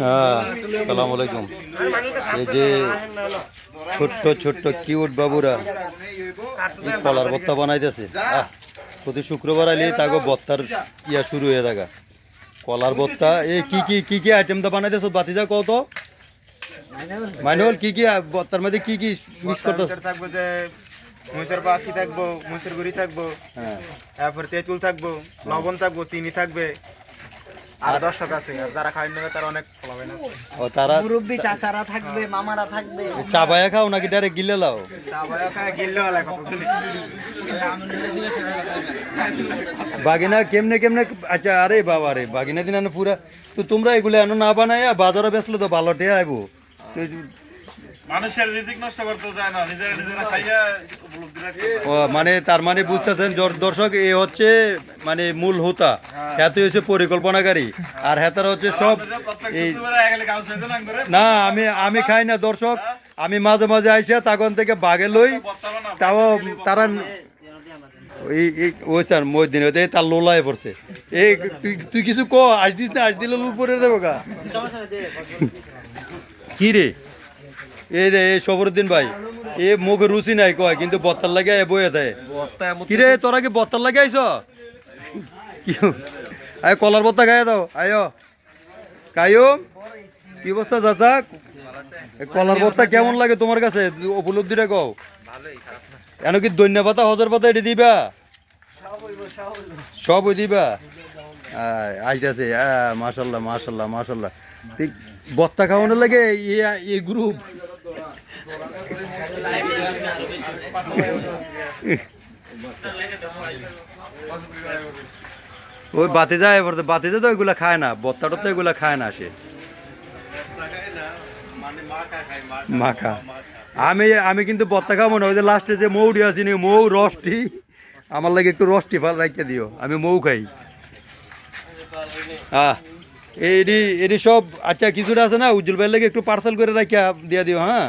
হ্যাঁ সালাম আলাইকুম। এই যে ছোট্ট ছোট্ট কিউট বাবুরা কলার ভত্তা বানাইতেছে। প্রতি শুক্রবার আইলে তাকে ভত্তার ইয়া শুরু হয়ে থাকা কলার ভত্তা এই কি কি কি কি আইটেম দা বানাইতেছো? বাতিজা কত মাইনুল কি কি ভত্তার মধ্যে কি কি মিক্স করতে থাকব যে মুসের পাখি থাকব মুসের গুড়ি থাকব হ্যাঁ। তারপর তেঁতুল থাকব লবণ থাকব চিনি থাকবে আর দর্শক আছে আর যারা খাই নেবে তারা অনেক ফলাবেন আছে। ও তারা মুরব্বি চাচারা থাকবে মামারা থাকবে। চা বায়া খাও নাকি ডারে গিলে লাও? চা খায় গিলে লাও কত শুনি। বাগিনা কেমনে কেমনে আচ্ছা আরে বাবা রে বাগিনা দিন আনো পুরা। তো তোমরা এগুলো এনো না বানায় বাজারে বেসলে তো ভালো টেয়া আইবো মানুষের রিজিক নষ্ট করতে যায় না নিজেরা নিজেরা খাইয়া ও মানে তার মানে বুঝতেছেন দর্শক এ হচ্ছে মানে মূল হোতা। হ্যাঁ। হচ্ছে পরিকল্পনাকারী। আর হ্যাতারা হচ্ছে সব এই না আমি আমি খাই না দর্শক। আমি মাঝে মাঝে আইসা তখন থেকে বাগে লই। তাও তারা ওই স্যার তার লোলায় পড়ছে। এই তুই তুই কিছু ক? আজ দিস না আজ দিলে লুল পরে দেবো গা। কি রে? এই রে সবরুদ্দিন ভাই এ মুখে রুচি নাই কয় কিন্তু বত্তার লাগে এ বইয়ে দেয়। কি রে তোরা কি বত্তার লাগে আইস আয় কলার বত্তা খাইয়ে দাও আয়। কায়ো কি অবস্থা চাচা? কলার বত্তা কেমন লাগে তোমার কাছে? উপলব্ধিটা কও। এন কি দৈন্য পাতা হজর পাতা এটি দিবা? সব ওই দিবা আইতাছে মাশাল্লাহ মাশাল্লাহ ঠিক বত্তা খাওয়ানোর লাগে এই গ্রুপ ওই বাতি যায় এবার বাতি তো এগুলা খায় না, বত্তাটা তো এগুলা খায় না সে। মাখা আমি আমি কিন্তু বত্তা খাব না, ওই যে লাস্টে যে মৌটি আসিনি মৌ রসটি, আমার লাগে একটু রসটি ফাল রাখিয়ে দিও, আমি মৌ খাই। আহ, এডি এডি সব আচ্ছা কিছুটা আছে না, উজ্জ্বল ভাইয়ের লাগে একটু পার্সেল করে রাখিয়া দিয়ে দিও হ্যাঁ?